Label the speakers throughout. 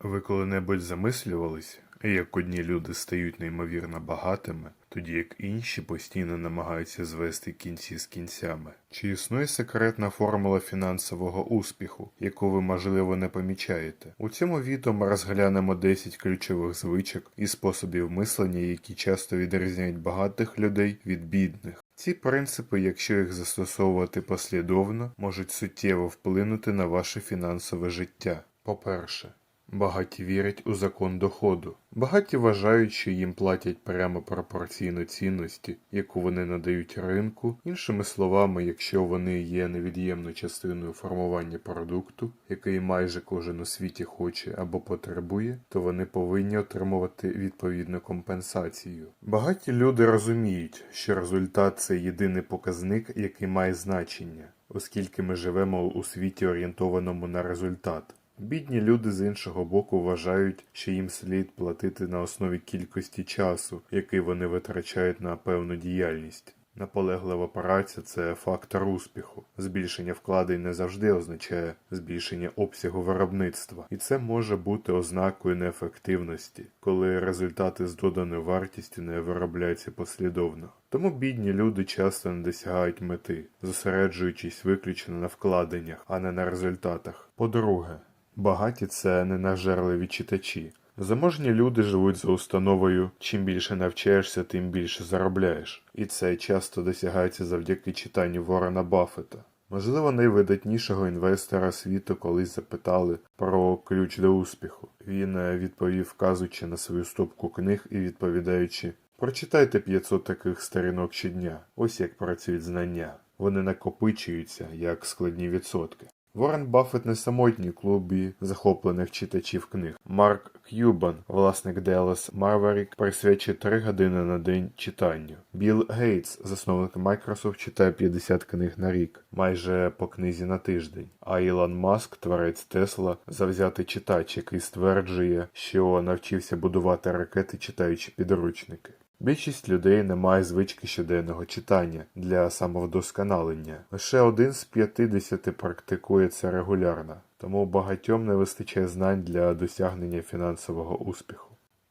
Speaker 1: Ви коли-небудь замислювались, як одні люди стають неймовірно багатими, тоді як інші постійно намагаються звести кінці з кінцями? Чи існує секретна формула фінансового успіху, яку ви, можливо, не помічаєте? У цьому відео ми розглянемо 10 ключових звичок і способів мислення, які часто відрізняють багатих людей від бідних. Ці принципи, якщо їх застосовувати послідовно, можуть суттєво вплинути на ваше фінансове життя. По-перше, багаті вірять у закон доходу. Багаті вважають, що їм платять прямо пропорційно цінності, яку вони надають ринку. Іншими словами, якщо вони є невід'ємною частиною формування продукту, який майже кожен у світі хоче або потребує, то вони повинні отримувати відповідну компенсацію. Багаті люди розуміють, що результат це єдиний показник, який має значення, оскільки ми живемо у світі орієнтованому на результат. Бідні люди з іншого боку вважають, що їм слід платити на основі кількості часу, який вони витрачають на певну діяльність. Наполеглива праця це фактор успіху. Збільшення вкладень не завжди означає збільшення обсягу виробництва, і це може бути ознакою неефективності, коли результати з доданою вартістю не виробляються послідовно. Тому бідні люди часто не досягають мети, зосереджуючись виключно на вкладеннях, а не на результатах. По-друге, багаті це ненажерливі читачі. Заможні люди живуть за установою чим більше навчаєшся, тим більше заробляєш, і це часто досягається завдяки читанню Ворона Баффета. Можливо, найвидатнішого інвестора світу колись запитали про ключ до успіху. Він е, відповів, вказуючи на свою стопку книг і відповідаючи: Прочитайте 500 таких сторінок щодня. Ось як працюють знання. Вони накопичуються як складні відсотки. Ворен Баффет не самотній клубі захоплених читачів книг. Марк К'юбан, власник Dallas Maverick, присвячує 3 години на день читанню. Білл Гейтс, засновник Microsoft, читає 50 книг на рік, майже по книзі на тиждень. А Ілон Маск, творець Тесла, завзятий читач, який стверджує, що навчився будувати ракети, читаючи підручники. Більшість людей не має звички щоденного читання для самовдосконалення. Лише один з 50 практикує це регулярно, тому багатьом не вистачає знань для досягнення фінансового успіху.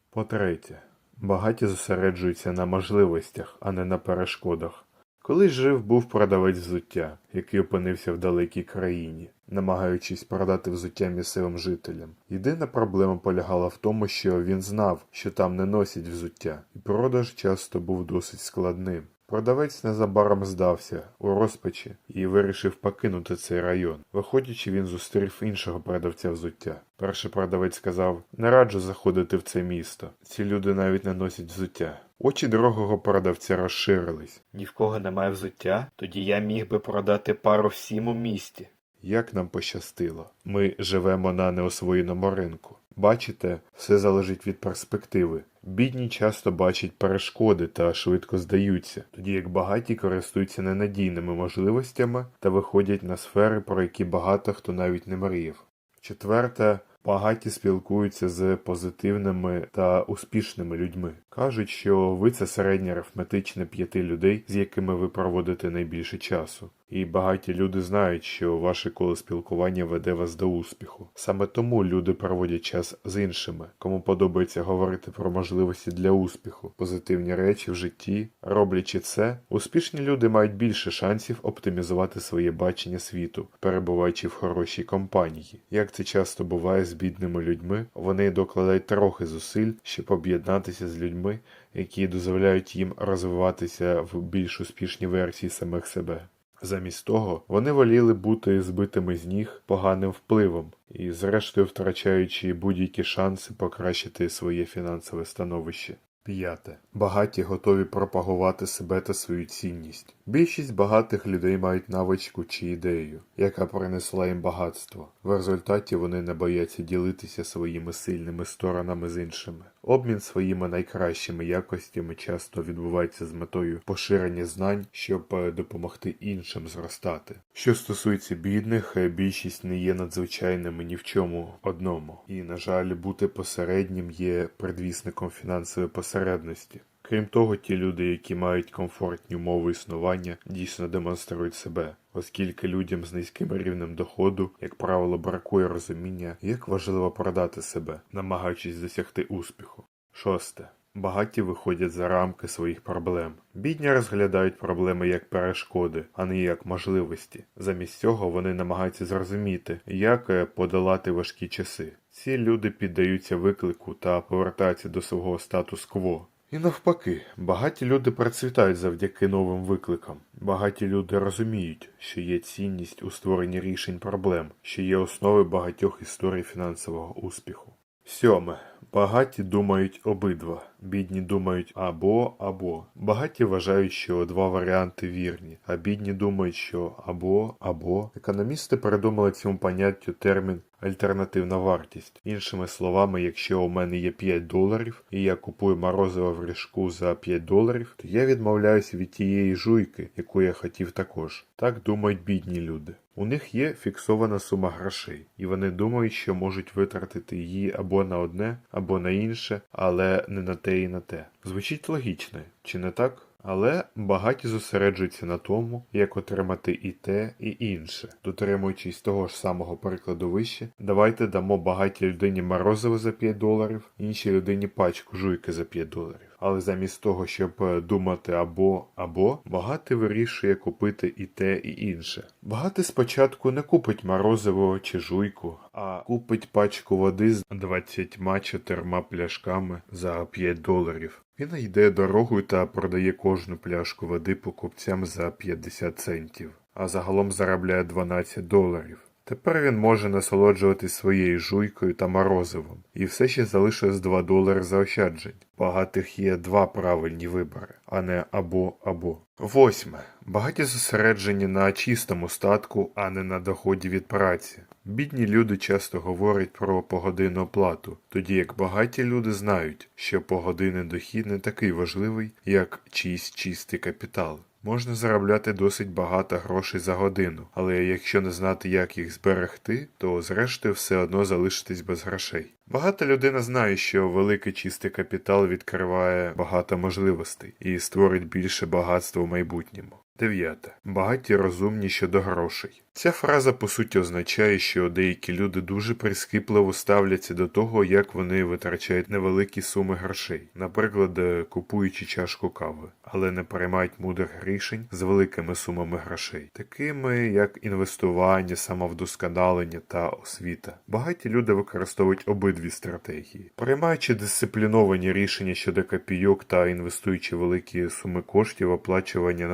Speaker 1: По-третє, багаті зосереджуються на можливостях, а не на перешкодах. Колись жив був продавець взуття, який опинився в далекій країні, намагаючись продати взуття місцевим жителям. Єдина проблема полягала в тому, що він знав, що там не носять взуття, і продаж часто був досить складним. Продавець незабаром здався у розпачі і вирішив покинути цей район. Виходячи, він зустрів іншого продавця взуття. Перший продавець сказав: не раджу заходити в це місто. Ці люди навіть не носять взуття. Очі другого продавця розширились.
Speaker 2: Ні в кого немає взуття, тоді я міг би продати пару всім у місті.
Speaker 1: Як нам пощастило, ми живемо на неосвоєному ринку. Бачите, все залежить від перспективи. Бідні часто бачать перешкоди та швидко здаються, тоді як багаті користуються ненадійними можливостями та виходять на сфери, про які багато хто навіть не мріяв. Четверте, багаті спілкуються з позитивними та успішними людьми. Кажуть, що ви це середнє арифметичне п'яти людей, з якими ви проводите найбільше часу. І багаті люди знають, що ваше коло спілкування веде вас до успіху. Саме тому люди проводять час з іншими, кому подобається говорити про можливості для успіху, позитивні речі в житті. Роблячи це, успішні люди мають більше шансів оптимізувати своє бачення світу, перебуваючи в хорошій компанії. Як це часто буває з бідними людьми, вони докладають трохи зусиль, щоб об'єднатися з людьми, які дозволяють їм розвиватися в більш успішній версії самих себе. Замість того, вони воліли бути збитими з ніг поганим впливом і, зрештою, втрачаючи будь-які шанси покращити своє фінансове становище. П'яте. Багаті готові пропагувати себе та свою цінність. Більшість багатих людей мають навичку чи ідею, яка принесла їм багатство. В результаті вони не бояться ділитися своїми сильними сторонами з іншими. Обмін своїми найкращими якостями часто відбувається з метою поширення знань, щоб е, допомогти іншим зростати. Що стосується бідних, е, більшість не є надзвичайними ні в чому одному, і, на жаль, бути посереднім є предвісником фінансової посередності. Крім того, ті люди, які мають комфортні умови існування, дійсно демонструють себе, оскільки людям з низьким рівнем доходу, як правило, бракує розуміння, як важливо продати себе, намагаючись досягти успіху. Шосте. Багаті виходять за рамки своїх проблем. Бідні розглядають проблеми як перешкоди, а не як можливості. Замість цього вони намагаються зрозуміти, як е, подолати важкі часи. Ці люди піддаються виклику та повертаються до свого статус-кво. І навпаки, багаті люди процвітають завдяки новим викликам. Багаті люди розуміють, що є цінність у створенні рішень проблем, що є основи багатьох історій фінансового успіху. Сьоме. Багаті думають обидва, бідні думають або або. Багаті вважають, що два варіанти вірні, а бідні думають, що або або. Економісти придумали цьому поняттю термін альтернативна вартість. Іншими словами, якщо у мене є 5 доларів і я купую морозиво в ріжку за 5 доларів, то я відмовляюся від тієї жуйки, яку я хотів також. Так думають бідні люди. У них є фіксована сума грошей, і вони думають, що можуть витратити її або на одне, або на інше, але не на те і на те. Звучить логічно, чи не так? Але багаті зосереджуються на тому, як отримати і те, і інше. Дотримуючись того ж самого прикладу вище, давайте дамо багатій людині морозиво за 5 доларів, іншій людині пачку жуйки за 5 доларів. Але замість того, щоб е, думати або або, багатий вирішує купити і те, і інше. Багатий спочатку не купить морозиво чи жуйку, а купить пачку води з 24 пляшками за 5 доларів. Він йде дорогою та продає кожну пляшку води покупцям за 50 центів, а загалом заробляє 12 доларів. Тепер він може насолоджуватись своєю жуйкою та морозивом, і все ще залишилось 2 долари заощаджень. Багатих є два правильні вибори, а не або або. Восьме. Багаті зосереджені на чистому статку, а не на доході від праці. Бідні люди часто говорять про погодинну оплату, тоді як багаті люди знають, що погодинний дохід не такий важливий, як чийсь чистий капітал. Можна заробляти досить багато грошей за годину, але якщо не знати, як їх зберегти, то зрештою все одно залишитись без грошей. Багата людина знає, що великий чистий капітал відкриває багато можливостей і створить більше багатства в майбутньому. Дев'яте. Багаті розумні щодо грошей. Ця фраза по суті означає, що деякі люди дуже прискіпливо ставляться до того, як вони витрачають невеликі суми грошей, наприклад, е, купуючи чашку кави, але не приймають мудрих рішень з великими сумами грошей, такими як інвестування, самовдосконалення та освіта. Багаті люди використовують обидві стратегії, приймаючи дисципліновані рішення щодо копійок та інвестуючи великі суми коштів оплачування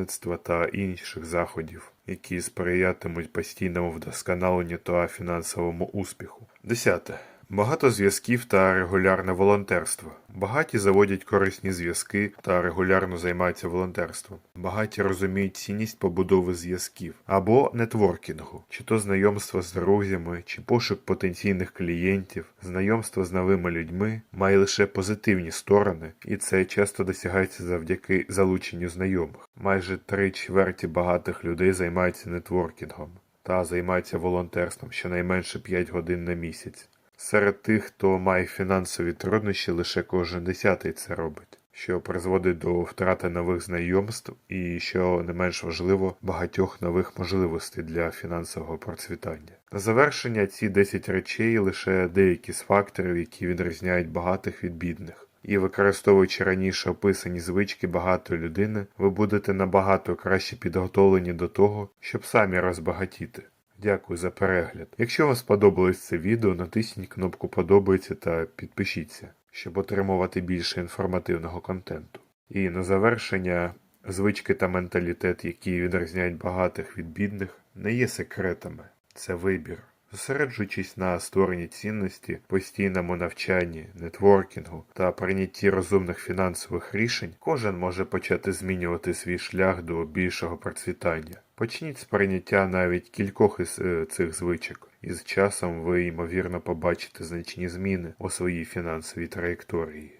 Speaker 1: наставництва та інших заходів які сприятимуть постійному вдосконаленню та фінансовому успіху. Десяте. Багато зв'язків та регулярне волонтерство. Багаті заводять корисні зв'язки та регулярно займаються волонтерством. Багаті розуміють цінність побудови зв'язків або нетворкінгу, чи то знайомство з друзями, чи пошук потенційних клієнтів, знайомство з новими людьми має лише позитивні сторони, і це часто досягається завдяки залученню знайомих. Майже три чверті багатих людей займаються нетворкінгом та займаються волонтерством щонайменше 5 годин на місяць. Серед тих, хто має фінансові труднощі, лише кожен десятий це робить, що призводить до втрати нових знайомств і, що не менш важливо, багатьох нових можливостей для фінансового процвітання. На завершення ці 10 речей лише деякі з факторів, які відрізняють багатих від бідних. І використовуючи раніше описані звички багатої людини, ви будете набагато краще підготовлені до того, щоб самі розбагатіти. Дякую за перегляд. Якщо вам сподобалось це відео, натисніть кнопку подобається та підпишіться, щоб отримувати більше інформативного контенту. І на завершення, звички та менталітет, які відрізняють багатих від бідних, не є секретами, це вибір. Зосереджуючись на створенні цінності, постійному навчанні, нетворкінгу та прийнятті розумних фінансових рішень, кожен може почати змінювати свій шлях до більшого процвітання. Почніть з прийняття навіть кількох із е, цих звичок, і з часом ви ймовірно побачите значні зміни у своїй фінансовій траєкторії.